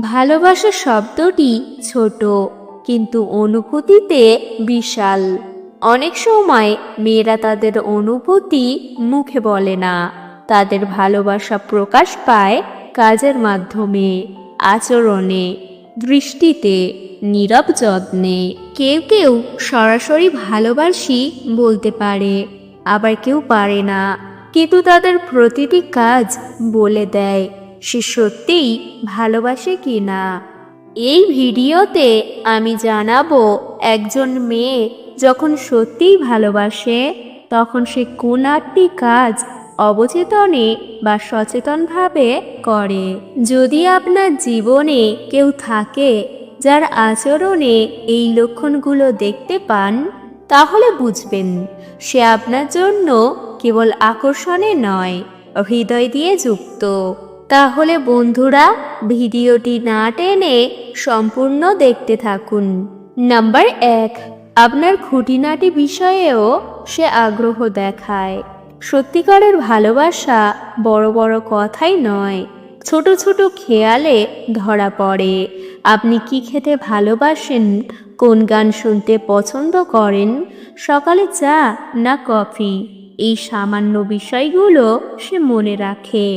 ভালোবাসা শব্দটি ছোট, কিন্তু অনুভূতিতে বিশাল। অনেক সময় মেয়েরা তাদের অনুভূতি মুখে বলে না। তাদের ভালোবাসা প্রকাশ পায় কাজের মাধ্যমে, আচরণে, দৃষ্টিতে, নীরব যত্নে। কেউ কেউ সরাসরি ভালোবাসি বলতে পারে, আবার কেউ পারে না। কিন্তু তাদের প্রতিটি কাজ বলে দেয়। সে সত্যিই ভালোবাসে কি না এই ভিডিওতে আমি জানাব একজন মেয়ে যখন সত্যিই ভালোবাসে, তখন সে কোন আটটি কাজ অবচেতনে বা সচেতনভাবে করে? যদি আপনার জীবনে কেউ থাকে যার আচরণে এই লক্ষণগুলো দেখতে পান, তাহলে বুঝবেন, সে আপনার জন্য কেবল আকর্ষণে নয়, হৃদয় দিয়ে যুক্ত। তাহলে বন্ধুরা ভিডিওটি না টেনে সম্পূর্ণ দেখতে থাকুন। নাম্বার এক, আপনার খুঁটিনাটি বিষয়েও সে আগ্রহ দেখায়। সত্যিকারের ভালোবাসা বড় বড় কথাই নয়, ছোট ছোট খেয়ালে ধরা পড়ে। আপনি কি খেতে ভালোবাসেন? কোন গান শুনতে পছন্দ করেন? সকালে চা না কফি? এই সামান্য বিষয়গুলো সে মনে রাখে।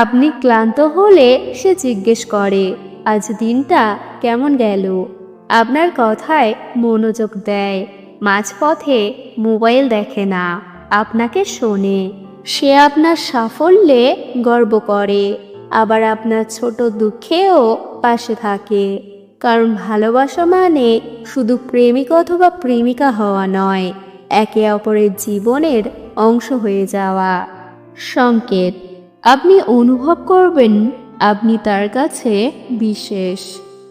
আপনি ক্লান্ত হলে সে জিজ্ঞেস করে, আজ দিনটা কেমন গেল? আপনার কথায় মনোযোগ দেয়, মাঝপথে মোবাইল দেখে না, আপনাকে শোনে। সে আপনার সাফল্যে গর্ব করে, আবার আপনার ছোট দুঃখেও পাশে থাকে। কারণ ভালোবাসা মানে শুধু প্রেমিক অথবা প্রেমিকা হওয়া নয়, একে অপরের জীবনের অংশ হয়ে যাওয়া। সংকেত। আপনি অনুভব করবেন আপনি তার কাছে বিশেষ।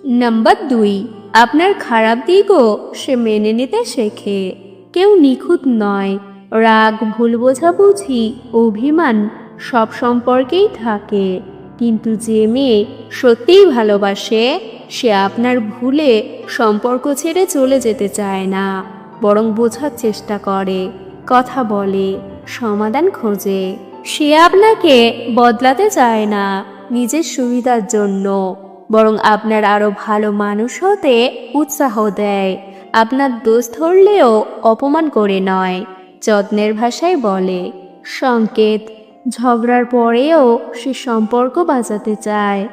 নাম্বার দুই, আপনার খারাপ দিকও সে মেনে নিতে শেখে। কেউ নিখুঁত নয়। রাগ, ভুল বোঝাবুঝি, অভিমান সব সম্পর্কেই থাকে। কিন্তু যে মেয়ে সত্যিই ভালোবাসে, সে আপনার ভুলে সম্পর্ক ছেড়ে চলে যেতে চায় না, বরং বোঝার চেষ্টা করে, কথা বলে, সমাধান খোঁজে। সে আপনাকে বদলাতে চায় না নিজের সুবিধার জন্য। বরং আপনার আরও ভালো মানুষ হতে উৎসাহ দেয়। আপনার দোষ ধরলেও অপমান করে নয়, যত্নের ভাষায় বলে। সংকেত, ঝগড়ার পরেও সে সম্পর্ক বাঁচাতে চায়।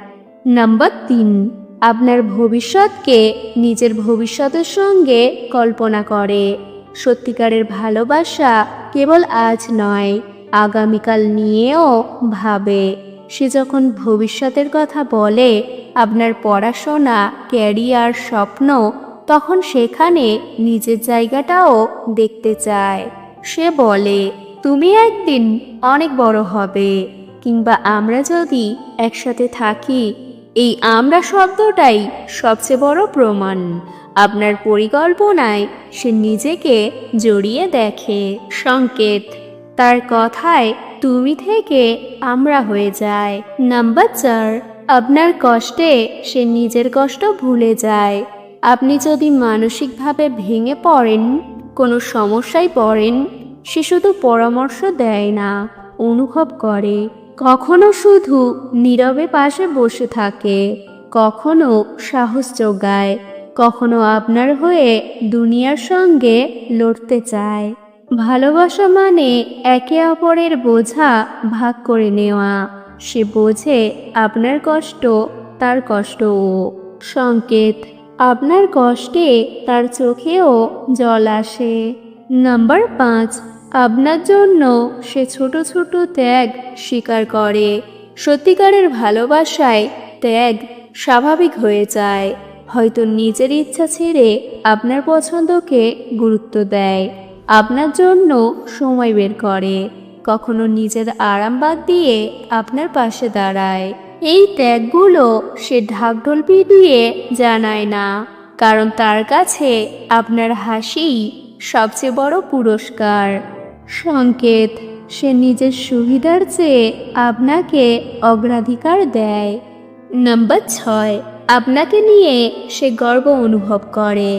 নাম্বার তিন, আপনার ভবিষ্যৎকে নিজের ভবিষ্যতের সঙ্গে কল্পনা করে। সত্যিকারের ভালোবাসা কেবল আজ নয় আগামীকাল নিয়েও ভাবে। সে যখন ভবিষ্যতের কথা বলে আপনার পড়াশোনা, ক্যারিয়ার, স্বপ্ন, তখন সেখানে নিজের জায়গাটাও দেখতে চায়। সে বলে, তুমি একদিন অনেক বড় হবে, কিংবা আমরা যদি একসাথে থাকি, এই আমরা শব্দটাই সবচেয়ে বড় প্রমাণ। আপনার পরিকল্পনায় সে নিজেকে জড়িয়ে দেখে। সংকেত। তার কথায় তুমি থেকে আমরা হয়ে যায় নাম্বার চার, আপনার কষ্টে সে নিজের কষ্ট ভুলে যায়। আপনি যদি মানসিকভাবে ভেঙে পড়েন, কোনো সমস্যায় পড়েন, সে শুধু পরামর্শ দেয় না, অনুভব করে। কখনো শুধু নীরবে পাশে বসে থাকে, কখনো সাহস যোগায় কখনো আপনার হয়ে দুনিয়ার সঙ্গে লড়তে চায়। ভালোবাসা মানে একে অপরের বোঝা ভাগ করে নেওয়া। সে বোঝে আপনার কষ্ট, তার কষ্টও। সংকেত, আপনার কষ্টে তার চোখেও জল আসে। নাম্বার পাঁচ, আপনার জন্য সে ছোট ছোট ত্যাগ স্বীকার করে। সত্যিকারের ভালোবাসায় ত্যাগ স্বাভাবিক হয়ে যায়। হয়তো নিজের ইচ্ছা ছেড়ে আপনার পছন্দকে গুরুত্ব দেয়। আপনার জন্য সময় বের করে। কখনো নিজের আরাম বাদ দিয়ে আপনার পাশে দাঁড়ায়। এই ত্যাগগুলো সে ঢাকঢোল পিটিয়ে জানায় না, কারণ তার কাছে আপনার হাসি সবচেয়ে বড় পুরস্কার। সংকেত, সে নিজের সুবিধার চেয়ে আপনাকে অগ্রাধিকার দেয়। নাম্বার ছয়, আপনাকে নিয়ে সে গর্ব অনুভব করে।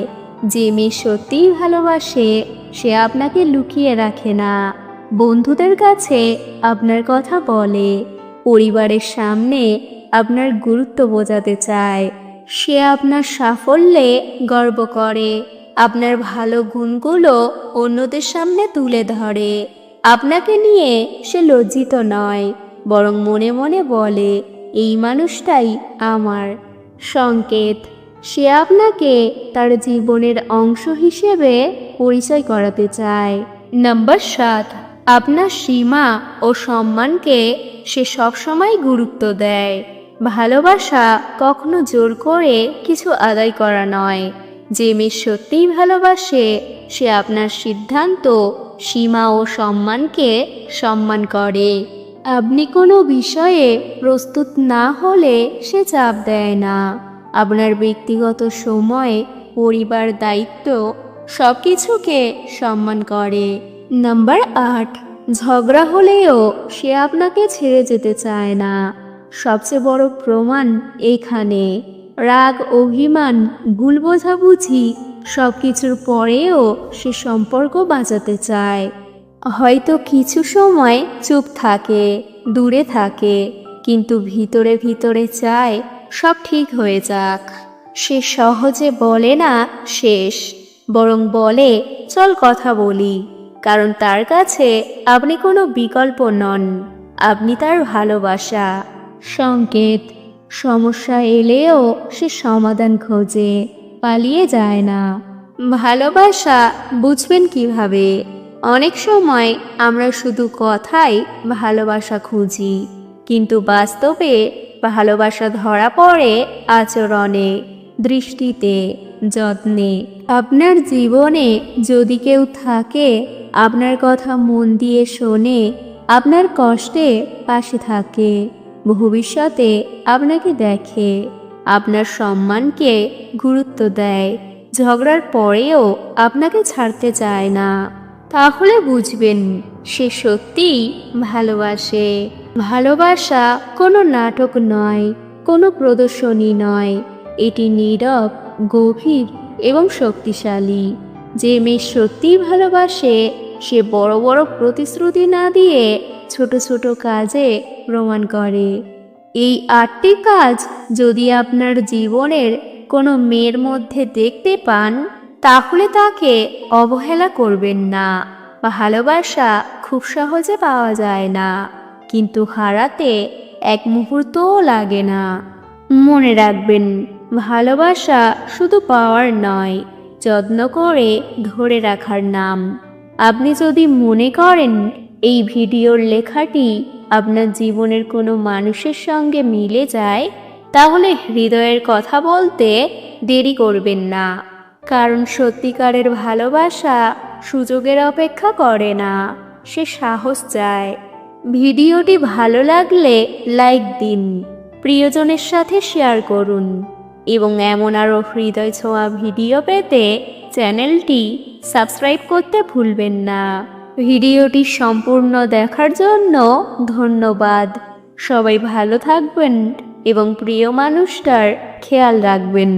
যে মেয়ে সত্যিই ভালোবাসে, সে আপনাকে লুকিয়ে রাখে না। বন্ধুদের কাছে আপনার কথা বলে। পরিবারের সামনে আপনার গুরুত্ব বোঝাতে চায়। সে আপনার সাফল্যে গর্ব করে। আপনার ভালো গুণগুলো অন্যদের সামনে তুলে ধরে। আপনাকে নিয়ে সে লজ্জিত নয়, বরং মনে মনে বলে, এই মানুষটাই আমার। সংকেত। সে আপনাকে তার জীবনের অংশ হিসেবে পরিচয় করাতে চায়। নাম্বার সাত, আপনার সীমা ও সম্মানকে সে সবসময় গুরুত্ব দেয়। ভালোবাসা কখনো জোর করে কিছু আদায় করা নয়। যে মেয়ে সত্যিই ভালোবাসে, সে আপনার সিদ্ধান্ত, সীমা ও সম্মানকে সম্মান করে। আপনি কোনো বিষয়ে প্রস্তুত না হলে সে চাপ দেয় না। আপনার ব্যক্তিগত সময় পরিবার দায়িত্ব সব কিছুকে সম্মান করে। নাম্বার আট, ঝগড়া হলেও সে আপনাকে ছেড়ে যেতে চায় না। সবচেয়ে বড় প্রমাণ এখানে। রাগ, অভিমান ভুল বোঝাবুঝি সব কিছুর পরেও সে সম্পর্ক বাঁচাতে চায়। হয়তো কিছু সময় চুপ থাকে, দূরে থাকে, কিন্তু ভিতরে ভিতরে চায় সব ঠিক হয়ে যাক। সে সহজে বলে না শেষ, বরং বলে, চল কথা বলি। কারণ তার কাছে আপনি কোনো বিকল্প নন। আপনি তার ভালোবাসা। সংকেত, সমস্যা এলেও সে সমাধান খোঁজে, পালিয়ে যায় না। ভালোবাসা বুঝবেন কীভাবে? অনেক সময় আমরা শুধু কথাই ভালোবাসা খুঁজি, কিন্তু বাস্তবে ভালোবাসা ধরা পড়ে আচরণে, দৃষ্টিতে, যত্নে। আপনার জীবনে যদি কেউ থাকে, আপনার কথা মন দিয়ে শোনে, আপনার কষ্টে পাশে থাকে, ভবিষ্যতে আপনাকে দেখে, আপনার সম্মানকে গুরুত্ব দেয়, ঝগড়ার পরেও আপনাকে ছাড়তে চায় না। তাহলে বুঝবেন, সে সত্যিই ভালোবাসে। ভালোবাসা কোনো নাটক নয়, কোনো প্রদর্শনী নয়। এটি নীরব, গভীর এবং শক্তিশালী। যে মেয়ে সত্যিই ভালোবাসে, সে বড় বড় প্রতিশ্রুতি না দিয়ে ছোট ছোট কাজে প্রমাণ করে। এই আটটি কাজ যদি আপনার জীবনের কোনো মেয়ের মধ্যে দেখতে পান, তাহলে তাকে অবহেলা করবেন না ভালোবাসা খুব সহজে পাওয়া যায় না। কিন্তু হারাতে এক মুহূর্তও লাগে না। মনে রাখবেন, ভালোবাসা শুধু পাওয়ার নয়, যত্ন করে ধরে রাখার নাম। আপনি যদি মনে করেন, এই ভিডিওর লেখাটি আপনার জীবনের কোনো মানুষের সঙ্গে মিলে যায়, তাহলে হৃদয়ের কথা বলতে দেরি করবেন না। কারণ সত্যিকারের ভালোবাসা সুযোগের অপেক্ষা করে না, সে সাহস চায়। ভিডিওটি ভালো লাগলে লাইক দিন, প্রিয়জনের সাথে শেয়ার করুন এবং এমন আরও হৃদয় ছোঁয়া ভিডিও পেতে চ্যানেলটি সাবস্ক্রাইব করতে ভুলবেন না। ভিডিওটি সম্পূর্ণ দেখার জন্য ধন্যবাদ। সবাই ভালো থাকবেন এবং প্রিয় মানুষটার খেয়াল রাখবেন।